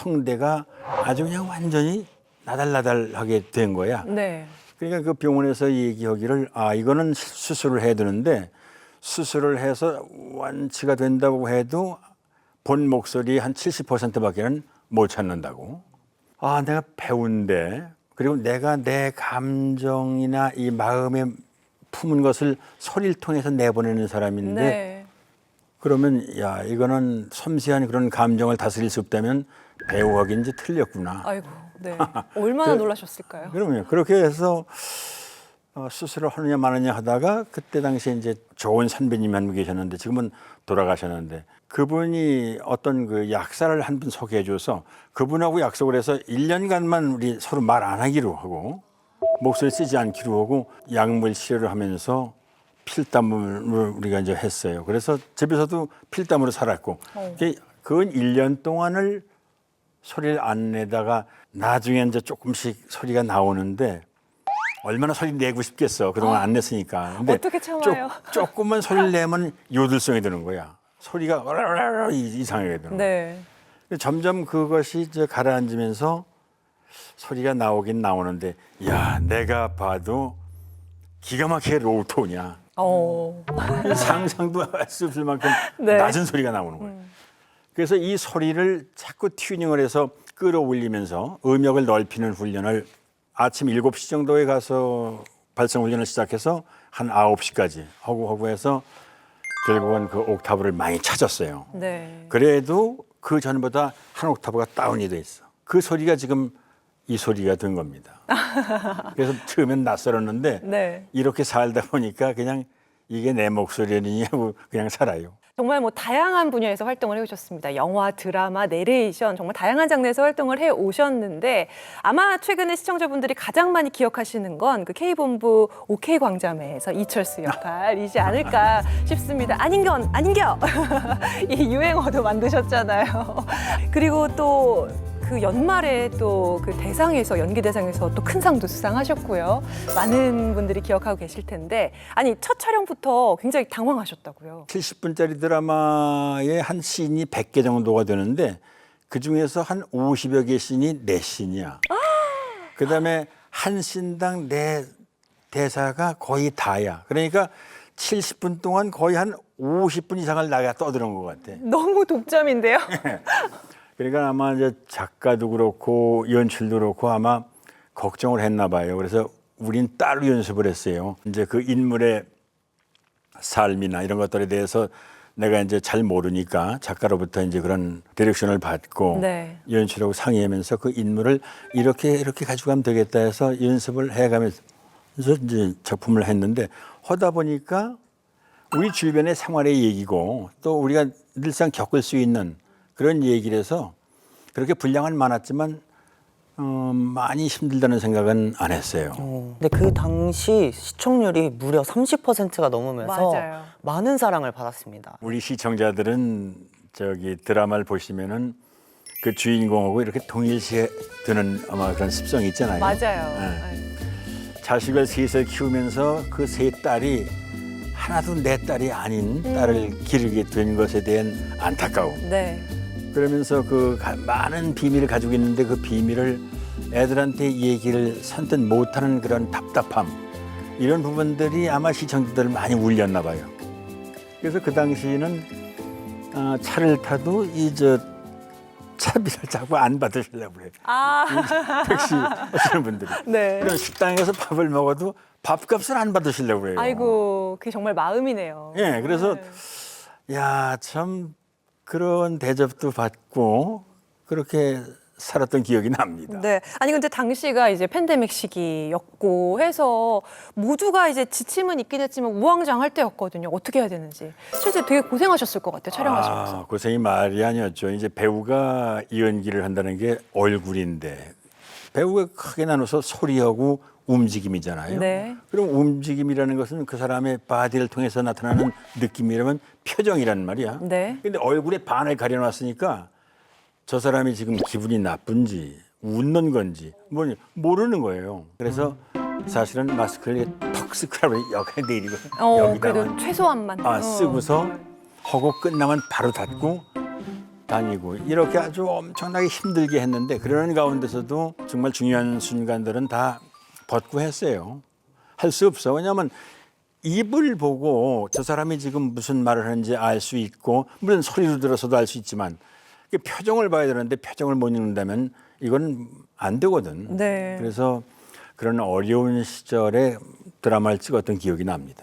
성대가 아주 그냥 완전히 나달나달하게 된 거야. 네. 그러니까 그 병원에서 얘기하기를 아 이거는 수술을 해야 되는데 수술을 해서 완치가 된다고 해도 본 목소리 한 70%밖에는 못 찾는다고. 아 내가 배운데 그리고 내가 내 감정이나 이 마음에 품은 것을 소리를 통해서 내보내는 사람인데 네. 그러면 야 이거는 섬세한 그런 감정을 다스릴 수 없다면 배우하기 이제 틀렸구나. 아이고. 네. 얼마나 놀라셨을까요? 그러면 그렇게 해서 어, 수술을 하느냐 마느냐 하다가 그때 당시에 이제 좋은 선배님이 한 분 계셨는데 지금은 돌아가셨는데 그분이 어떤 그 약사를 한 분 소개해 줘서 그분하고 약속을 해서 1년간만 우리 서로 말 안 하기로 하고 목소리 쓰지 않기로 하고 약물 치료를 하면서 필담을 우리가 이제 했어요. 그래서 집에서도 필담으로 살았고 그게 그 1년 동안을 소리를 안 내다가 나중에 이제 조금씩 소리가 나오는데 얼마나 소리 내고 싶겠어. 그동안 안 냈으니까. 근데 어떻게 참아요? 쪼, 조금만 소리를 내면 요들성이 드는 거야. 소리가 이- 이상하게 되는 거야. 네. 점점 그것이 이제 가라앉으면서 소리가 나오긴 나오는데 야 내가 봐도 기가 막히게 로우톤이야. 어. 상상도 할 수 없을 만큼 네. 낮은 소리가 나오는 거예요. 그래서 이 소리를 자꾸 튜닝을 해서 끌어올리면서 음역을 넓히는 훈련을 아침 7시 정도에 가서 발성 훈련을 시작해서 한 9시까지 하고 하고 해서 결국은 그 옥타브를 많이 찾았어요. 네. 그래도 그 전보다 한 옥타브가 다운이 돼 있어. 그 소리가 지금 이 소리가 된 겁니다. 그래서 처음엔 낯설었는데 네. 이렇게 살다 보니까 그냥 이게 내 목소리냐고 그냥 살아요. 정말 뭐 다양한 분야에서 활동을 해오셨습니다. 영화, 드라마, 내레이션 정말 다양한 장르에서 활동을 해 오셨는데 아마 최근에 시청자분들이 가장 많이 기억하시는 건 그 K본부 OK 광자매에서 이철수 역할이지 않을까 싶습니다. 아닌견 아닌겨 이 유행어도 만드셨잖아요. 그리고 또 그 연말에 또 그 대상에서 연기 대상에서 또 큰 상도 수상하셨고요. 많은 분들이 기억하고 계실 텐데 아니 첫 촬영부터 굉장히 당황하셨다고요. 70분짜리 드라마의 한 씬이 100개 정도가 되는데 그 중에서 한 50여 개 씬이 내 씬이야. 그다음에 한 씬당 내 대사가 거의 다야. 그러니까 70분 동안 거의 한 50분 이상을 나가 떠드는 것 같아. 너무 독점인데요. 그러니까 아마 이제 작가도 그렇고 연출도 그렇고 아마 걱정을 했나 봐요. 그래서 우린 따로 연습을 했어요. 이제 그 인물의 삶이나 이런 것들에 대해서 내가 이제 잘 모르니까 작가로부터 이제 그런 디렉션을 받고 네. 연출하고 상의하면서 그 인물을 이렇게 이렇게 가지고 가면 되겠다 해서 연습을 해가면서 이제 작품을 했는데 하다 보니까 우리 주변의 생활의 얘기고 또 우리가 늘상 겪을 수 있는 그런 얘기를 해서 그렇게 분량은 많았지만 어, 많이 힘들다는 생각은 안 했어요. 어, 근데 그 당시 시청률이 무려 30%가 넘으면서 맞아요. 많은 사랑을 받았습니다. 우리 시청자들은 저기 드라마를 보시면은 그 주인공하고 이렇게 동일시에 드는 아마 그런 습성이 있잖아요. 맞아요. 네. 자식을 셋을 키우면서 그 세 딸이 하나도 내 딸이 아닌 딸을 기르게 된 것에 대한 안타까움. 네. 그러면서 그 가- 많은 비밀을 가지고 있는데 그 비밀을 애들한테 얘기를 선뜻 못하는 그런 답답함 이런 부분들이 아마 시청자들을 많이 울렸나 봐요. 그래서 그 당시에는 아, 차를 타도 이저 차비를 자꾸 안 받으시려고 그래요. 아, 택시 하시는 분들이. 네. 그럼 식당에서 밥을 먹어도 밥값을 안 받으시려고 그래요. 아이고, 그게 정말 마음이네요. 예, 그래서 네. 야, 참 그런 대접도 받고 그렇게 살았던 기억이 납니다. 네. 아니 근데 당시가 이제 팬데믹 시기였고 해서 모두가 이제 지침은 있긴 했지만 우왕좌왕할 때였거든요. 어떻게 해야 되는지. 실제 되게 고생하셨을 것 같아요. 촬영하시면서. 아, 고생이 말이 아니었죠. 이제 배우가 연기를 한다는 게 얼굴인데 배우가 크게 나눠서 소리하고 움직임이잖아요. 네. 그럼 움직임이라는 것은 그 사람의 바디를 통해서 나타나는 느낌이라면 표정이란 말이야. 네. 근데 얼굴에 반을 가려놨으니까 저 사람이 지금 기분이 나쁜지 웃는 건지 뭐 모르는 거예요. 그래서 사실은 마스크를 턱 스크랍을 여기에 내리고 어, 여기다가 그래도 최소한만. 아, 어. 쓰고서 하고 끝나면 바로 닫고 다니고 이렇게 아주 엄청나게 힘들게 했는데 그러는 가운데서도 정말 중요한 순간들은 다 벗고 했어요. 할 수 없어. 왜냐하면 입을 보고 저 사람이 지금 무슨 말을 하는지 알 수 있고 물론 소리로 들어서도 알 수 있지만 그 표정을 봐야 되는데 표정을 못 읽는다면 이건 안 되거든. 네. 그래서 그런 어려운 시절에 드라마를 찍었던 기억이 납니다.